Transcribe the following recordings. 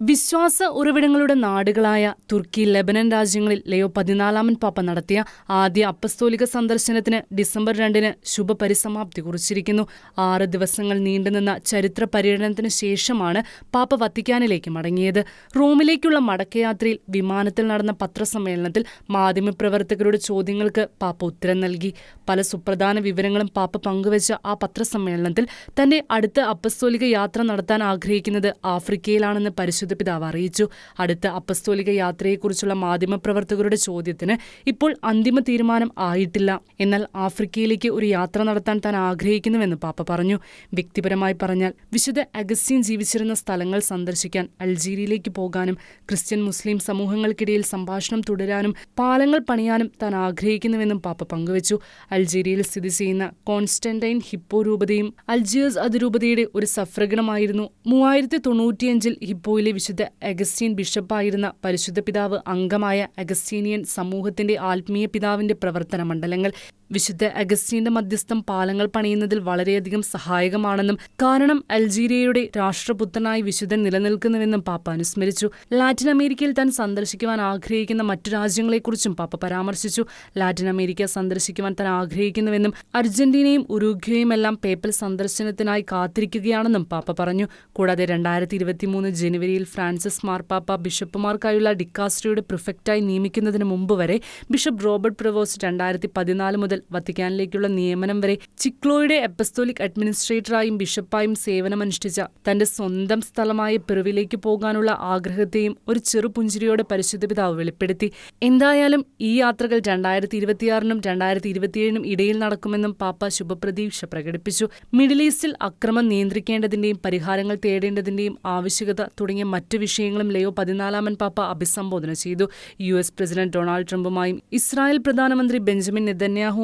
വിശ്വാസ ഉറവിടങ്ങളുടെ നാടുകളായ തുർക്കി ലെബനൻ രാജ്യങ്ങളിൽ ലയോ പതിനാലാമൻ പാപ്പ നടത്തിയ ആദ്യ അപ്പസ്തോലിക സന്ദർശനത്തിന് ഡിസംബർ രണ്ടിന് ശുഭപരിസമാപ്തി കുറിച്ചിരിക്കുന്നു. ആറ് ദിവസങ്ങൾ നീണ്ടുനിന്ന ചരിത്ര പര്യടനത്തിന് ശേഷമാണ് പാപ്പ വത്തിക്കാനിലേക്ക് മടങ്ങിയത്. റോമിലേക്കുള്ള മടക്കയാത്രയിൽ വിമാനത്തിൽ നടന്ന പത്രസമ്മേളനത്തിൽ മാധ്യമപ്രവർത്തകരുടെ ചോദ്യങ്ങൾക്ക് പാപ്പ ഉത്തരം നൽകി. പല സുപ്രധാന വിവരങ്ങളും പാപ്പ പങ്കുവച്ച ആ പത്രസമ്മേളനത്തിൽ തന്റെ അടുത്ത അപ്പസ്തോലിക യാത്ര നടത്താൻ ആഗ്രഹിക്കുന്നത് ആഫ്രിക്കയിലാണെന്ന് പരിശുദ്ധ പിതാവ് അറിയിച്ചു. അടുത്ത അപ്പസ്തോലിക യാത്രയെക്കുറിച്ചുള്ള മാധ്യമപ്രവർത്തകരുടെ ചോദ്യത്തിന് ഇപ്പോൾ അന്തിമ തീരുമാനം ആയിട്ടില്ല. എന്നാൽ ആഫ്രിക്കയിലേക്ക് ഒരു യാത്ര നടത്താൻ താൻ ആഗ്രഹിക്കുന്നുവെന്ന് പാപ്പ പറഞ്ഞു. വ്യക്തിപരമായി പറഞ്ഞാൽ വിശുദ്ധ അഗസ്റ്റീൻ ജീവിച്ചിരുന്ന സ്ഥലങ്ങൾ സന്ദർശിക്കാൻ അൾജീരിയയിലേക്ക് പോകാനും ക്രിസ്ത്യൻ മുസ്ലിം സമൂഹങ്ങൾക്കിടയിൽ സംഭാഷണം തുടരാനും പാലങ്ങൾ പണിയാനും താൻ ആഗ്രഹിക്കുന്നുവെന്നും പാപ്പ പങ്കുവച്ചു. അൾജീരിയയിൽ സ്ഥിതി ചെയ്യുന്ന കോൺസ്റ്റന്റൈൻ ഹിപ്പോ രൂപതയും അൽജിയേഴ്സ് അതിരൂപതയുടെ ഒരു സഫ്രഗണമായിരുന്നു. മൂവായിരത്തി തൊണ്ണൂറ്റിയഞ്ചിൽ ഹിപ്പോയിലെ വിശുദ്ധ അഗസ്റ്റീൻ ബിഷപ്പായിരുന്ന പരിശുദ്ധ പിതാവ് അംഗമായ അഗസ്റ്റീനിയൻ സമൂഹത്തിന്റെ ആത്മീയ പിതാവിന്റെ പ്രവർത്തന മണ്ഡലങ്ങൾ വിശുദ്ധ അഗസ്റ്റീന്റെ മധ്യസ്ഥം പാലങ്ങൾ പണിയുന്നതിൽ വളരെയധികം സഹായകമാണെന്നും കാരണം അൽജീരിയയുടെ രാഷ്ട്രപുത്രനായി വിശുദ്ധൻ നിലനിൽക്കുന്നുവെന്നും പാപ്പ അനുസ്മരിച്ചു. ലാറ്റിൻ അമേരിക്കയിൽ താൻ സന്ദർശിക്കുവാൻ ആഗ്രഹിക്കുന്ന മറ്റു രാജ്യങ്ങളെക്കുറിച്ചും പാപ്പ പരാമർശിച്ചു. ലാറ്റിൻ അമേരിക്ക സന്ദർശിക്കുവാൻ താൻ ആഗ്രഹിക്കുന്നുവെന്നും അർജന്റീനയും ഉറുഗ്വയുമെല്ലാം പേപ്പൽ സന്ദർശനത്തിനായി കാത്തിരിക്കുകയാണെന്നും പാപ്പ പറഞ്ഞു. കൂടാതെ രണ്ടായിരത്തി ഇരുപത്തിമൂന്ന് ജനുവരിയിൽ ഫ്രാൻസിസ് മാർപ്പാപ്പ ബിഷപ്പുമാർക്കായുള്ള ഡിക്കാസ്ട്രിയുടെ പ്രിഫക്റ്റായി നിയമിക്കുന്നതിന് മുമ്പ് വരെ ബിഷപ്പ് റോബർട്ട് പ്രവോസ് രണ്ടായിരത്തി പതിനാല് മുതൽ വത്തിക്കാനിലേക്കുള്ള നിയമനം വരെ ചിക്ലോയുടെ എപ്പസ്തോലിക് അഡ്മിനിസ്ട്രേറ്ററായും ബിഷപ്പായും സേവനമനുഷ്ഠിച്ച തന്റെ സ്വന്തം സ്ഥലമായ പെറുവിലേക്ക് പോകാനുള്ള ആഗ്രഹത്തെയും ഒരു ചെറുപുഞ്ചിരിയോടെ പരിശുദ്ധ പിതാവ് വെളിപ്പെടുത്തി. എന്തായാലും ഈ യാത്രകൾ രണ്ടായിരത്തി ഇരുപത്തിയാറിനും രണ്ടായിരത്തി ഇരുപത്തിയേഴിനും ഇടയിൽ നടക്കുമെന്നും പാപ്പ ശുഭപ്രതീക്ഷ പ്രകടിപ്പിച്ചു. മിഡിൽ ഈസ്റ്റിൽ അക്രമം നിയന്ത്രിക്കേണ്ടതിന്റെയും പരിഹാരങ്ങൾ തേടേണ്ടതിന്റെയും ആവശ്യകത തുടങ്ങിയ മറ്റു വിഷയങ്ങളും ലയോ പതിനാലാമൻ പാപ്പ അഭിസംബോധന ചെയ്തു. യു എസ് പ്രസിഡന്റ് ഡൊണാൾഡ് ട്രംപുമായും ഇസ്രായേൽ പ്രധാനമന്ത്രി ബെഞ്ചമിൻ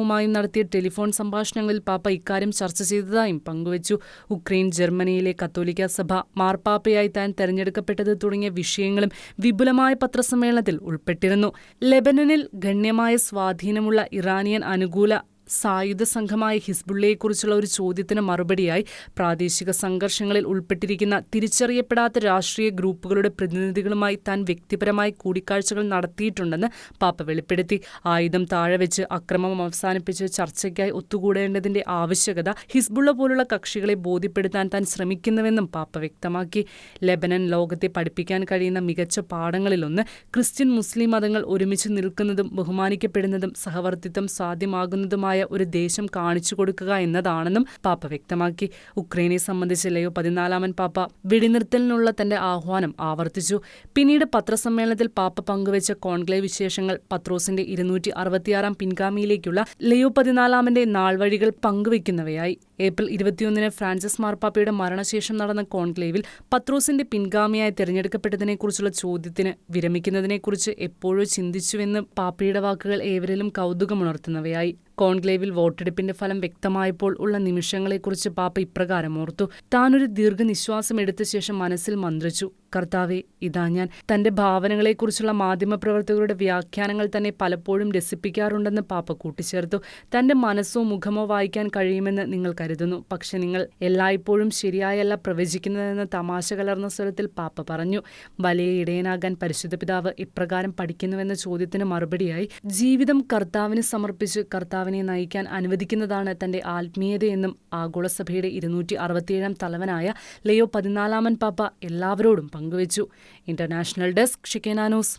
നെതന്യാഹുവുമായും നടത്തിയ ടെലിഫോൺ സംഭാഷണങ്ങളിൽ പാപ്പ ഇക്കാര്യം ചർച്ച ചെയ്തതായും പങ്കുവച്ചു. ഉക്രൈൻ ജർമ്മനിയിലെ കത്തോലിക്ക സഭ മാർപ്പാപ്പയായി താൻ തെരഞ്ഞെടുക്കപ്പെട്ടത് തുടങ്ങിയ വിഷയങ്ങളും വിപുലമായ പത്രസമ്മേളനത്തിൽ ഉൾപ്പെട്ടിരുന്നു. ലെബനനിൽ ഗണ്യമായ സ്വാധീനമുള്ള ഇറാനിയൻ അനുകൂല സായുധ സംഘമായ ഹിസ്ബുള്ളയെക്കുറിച്ചുള്ള ഒരു ചോദ്യത്തിന് മറുപടിയായി പ്രാദേശിക സംഘർഷങ്ങളിൽ ഉൾപ്പെട്ടിരിക്കുന്ന തിരിച്ചറിയപ്പെടാത്ത രാഷ്ട്രീയ ഗ്രൂപ്പുകളുടെ പ്രതിനിധികളുമായി താൻ വ്യക്തിപരമായി കൂടിക്കാഴ്ചകൾ നടത്തിയിട്ടുണ്ടെന്ന് പാപ്പ വെളിപ്പെടുത്തി. ആയുധം താഴെ വെച്ച് അക്രമം അവസാനിപ്പിച്ച് ചർച്ചയ്ക്കായി ഒത്തുകൂടേണ്ടതിന്റെ ആവശ്യകത ഹിസ്ബുള്ള പോലുള്ള കക്ഷികളെ ബോധ്യപ്പെടുത്താൻ താൻ ശ്രമിക്കുന്നുവെന്നും പാപ്പ വ്യക്തമാക്കി. ലെബനൻ ലോകത്തെ പഠിപ്പിക്കാൻ കഴിയുന്ന മികച്ച പാഠങ്ങളിലൊന്ന് ക്രിസ്ത്യൻ മുസ്ലിം മതങ്ങൾ ഒരുമിച്ച് നിൽക്കുന്നതും ബഹുമാനിക്കപ്പെടുന്നതും സഹവർത്തിത്വം സാധ്യമാകുന്നതുമായ ഒരു ദേശം കാണിച്ചു കൊടുക്കുക എന്നതാണെന്നും പാപ്പ വ്യക്തമാക്കി. ഉക്രൈനെ സംബന്ധിച്ച് ലയോ പതിനാലാമൻ പാപ്പ വെടിനിർത്തലിനുള്ള തന്റെ ആഹ്വാനം ആവർത്തിച്ചു. പിന്നീട് പത്രസമ്മേളനത്തിൽ പാപ്പ പങ്കുവച്ച കോൺക്ലേവ് വിശേഷങ്ങൾ പത്രോസിന്റെ ഇരുന്നൂറ്റി അറുപത്തിയാറാം പിൻഗാമിയിലേക്കുള്ള ലയോ പതിനാലാമന്റെ നാൾവഴികൾ പങ്കുവയ്ക്കുന്നവയായി ഏപ്രിൽ ഇരുപത്തിയൊന്നിന് ഫ്രാൻസിസ് മാർപ്പാപ്പയുടെ മരണശേഷം നടന്ന കോൺക്ലേവിൽ പത്രോസിന്റെ പിൻഗാമിയായി തെരഞ്ഞെടുക്കപ്പെട്ടതിനെക്കുറിച്ചുള്ള ചോദ്യത്തിന് വിരമിക്കുന്നതിനെക്കുറിച്ച് എപ്പോഴോ ചിന്തിച്ചുവെന്ന് പാപ്പയുടെ വാക്കുകൾ ഏവരിലും കൗതുകമുണർത്തുന്നവയായി. കോൺക്ലേവിൽ വോട്ടെടുപ്പിന്റെ ഫലം വ്യക്തമായപ്പോൾ ഉള്ള നിമിഷങ്ങളെക്കുറിച്ച് പാപ്പ ഇപ്രകാരം ഓർത്തു. താനൊരു ദീർഘനിശ്വാസം എടുത്ത ശേഷം മനസ്സിൽ മന്ത്രിച്ചു. കർത്താവെ ഇതാ ഞാൻ. തന്റെ ഭാവനകളെക്കുറിച്ചുള്ള മാധ്യമപ്രവർത്തകരുടെ വ്യാഖ്യാനങ്ങൾ തന്നെ പലപ്പോഴും രസിപ്പിക്കാറുണ്ടെന്ന് പാപ്പ കൂട്ടിച്ചേർത്തു. തന്റെ മനസ്സോ മുഖമോ വായിക്കാൻ കഴിയുമെന്ന് നിങ്ങൾ കരുതുന്നു. പക്ഷെ നിങ്ങൾ എല്ലായ്പ്പോഴും ശരിയായല്ല പ്രവചിക്കുന്നതെന്ന് തമാശ കലർന്ന സ്വരത്തിൽ പാപ്പ പറഞ്ഞു. വലിയ ഇടയനാകാൻ പരിശുദ്ധ പിതാവ് ഇപ്രകാരം പഠിക്കുന്നുവെന്ന ചോദ്യത്തിന് മറുപടിയായി ജീവിതം കർത്താവിന് സമർപ്പിച്ച് കർത്താവിനെ നയിക്കാൻ അനുവദിക്കുന്നതാണ് തന്റെ ആത്മീയതയെന്നും ആഗോളസഭയുടെ ഇരുന്നൂറ്റി അറുപത്തിയേഴാം തലവനായ ലയോ പതിനാലാമൻ പാപ്പ എല്ലാവരോടും പങ്കുവച്ചു. International desk ഷിക്കേനാനൂസ്